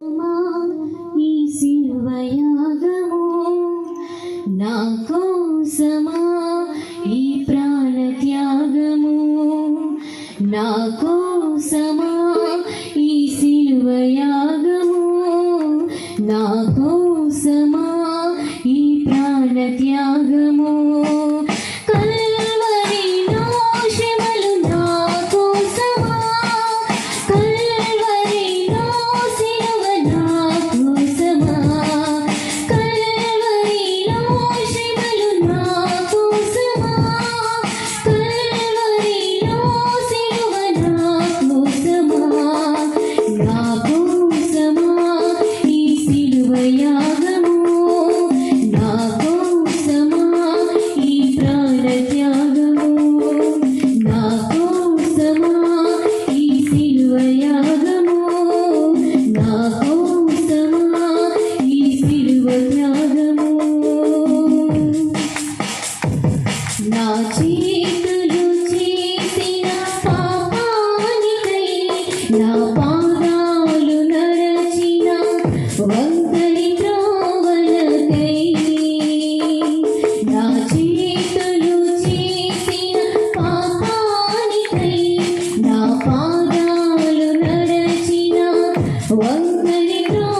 ఈ శివయాగము నా కోసమా? ఈ ప్రాణ త్యాగము నా కోసమా? ఈ శివయాగము నా చేతులు చేసిన పాపానికై నా పాదాలు నరచిన వందలి త్రోవలకై. నా చేతులు చేసిన పాపానికై నా పాదాలు నరచిన వందలి త్రోవ